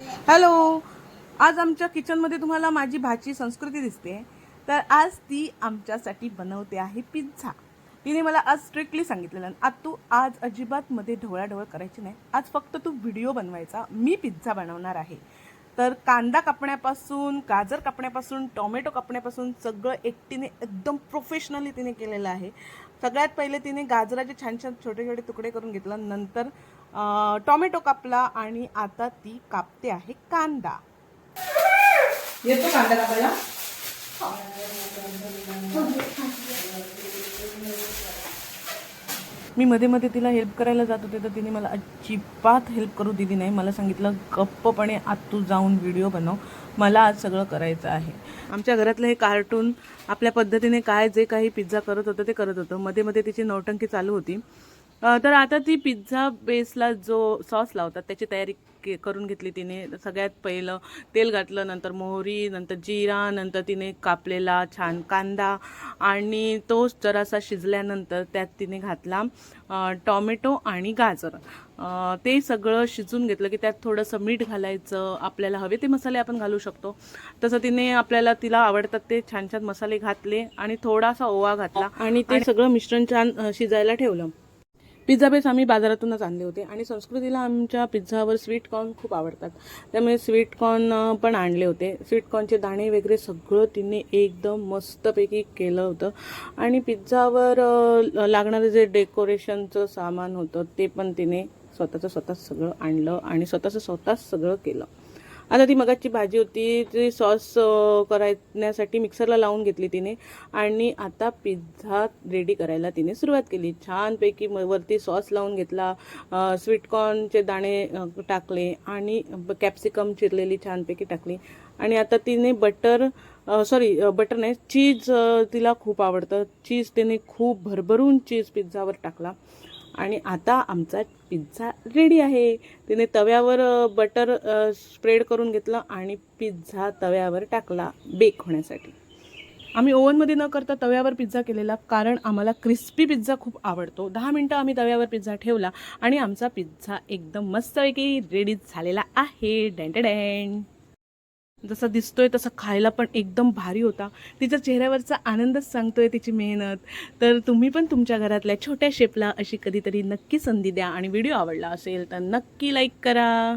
Hello. आज आमच्या किचनमध्ये तुम्हाला माझी भाची संस्कृती दिसते. तर आज ती आमच्यासाठी बनवते आहे पिझ्झा तिने मला आज स्ट्रिक्टली सांगितलेलं आज तू आज अजिबात मध्ये ढवळाढवळ करायची नाही. आज फक्त तू व्हिडिओ बनवायचा. मी पिझ्झा बनवणार आहे. तर कांदा कापण्यापासून गाजर कापण्यापासून टोमॅटो कापण्यापासून सगळं एकटीने एकदम प्रोफेशनली तिने केलेलं आहे. सगळ्यात पहिले तिने गाजराचे छान छान छोटे छोटे तुकडे करून घेतलं. नंतर टोमॅटो कापला आणि आता ती कापते आहे कांदा. येतो कांदा कापायला? मी मध्ये मध्ये तिला हेल्प करायला जात होते तर तिने मला अजिबात हेल्प करू दिली नाही. मला सांगितलं गप्पपणे आत तू जाऊन व्हिडिओ बनव. मला आज सगळं करायचं आहे. आमच्या घरातलं हे कार्टून आपल्या पद्धतीने काय जे काही पिझ्झा करत होतं ते करत होतं. मध्ये मध्ये तिची नौटंकी चालू होती. तर आता ती पिझ्झा बेसला जो सॉस लावतात त्याची तयारी के करून घेतली तिने. सगळ्यात पहिलं तेल घातलं नंतर मोहरी नंतर जिरा नंतर तिने कापलेला छान कांदा आणि तो जरासा शिजल्यानंतर त्यात तिने घातला टॉमॅटो आणि गाजर. ते सगळं शिजून घेतलं की त्यात थोडंसं मीठ घालायचं आपल्याला हवे ते मसाले आपण घालू शकतो. तसं तिने आपल्याला तिला आवडतात ते छान छान मसाले घातले आणि थोडासा ओवा घातला आणि ते सगळं मिश्रण छान शिजायला ठेवलं. पिझ्झा बेस आम्ही बाजारातूनच आणले होते आणि संस्कृतीला आमच्या पिझ्झावर स्वीट कॉर्न खूप आवडतात. त्यामुळे स्वीट कॉर्न पण आणले होते. स्वीट कॉर्नचे दाणे वगैरे सगळं तिने एकदम मस्तपैकी केलं होतं. आणि पिझ्झावर लागणारं जे डेकोरेशनचं सामान होतं ते पण तिने स्वतःचं स्वतःच सगळं आणलं आणि स्वतःचं स्वतःच सगळं केलं. आता ती मगाची भाजी होती ती सॉस करण्यासाठी मिक्सरला लावून घेतली तिने आणि आता पिझ्झा रेडी करायला तिने सुरुवात केली. छानपैकी म- वरती सॉस लावून घेतला स्वीटकॉर्नचे दाणे टाकले आणि कॅप्सिकम चिरलेली छानपैकी टाकली. आणि आता तिने बटर सॉरी बटर नाही चीज तिला खूप आवडतं. चीज तिने खूप भरभरून चीज पिझ्झावर टाकला. आणि आता आमचा पिझ्झा रेडी आहे. तिने तव्यावर बटर स्प्रेड करून घेतलं आणि पिझ्झा तव्यावर टाकला बेक होण्यासाठी. आम्ही ओव्हनमध्ये न करता तव्यावर पिझ्झा केलेला कारण आम्हाला क्रिस्पी पिझ्झा खूप आवडतो. दहा मिनटं आम्ही तव्यावर पिझ्झा ठेवला आणि आमचा पिझ्झा एकदम मस्तपैकी रेडी झालेला आहे. डॅन जसा दिसतोय तसा खायला पण एकदम भारी होता. तिच्या चेहऱ्यावरचा आनंदच सांगतोय तिची मेहनत. तर तुम्ही पण तुमच्या घरातल्या छोट्या शेपला अशी कधीतरी नक्की संधी द्या आणि व्हिडिओ आवडला असेल तर नक्की लाईक करा.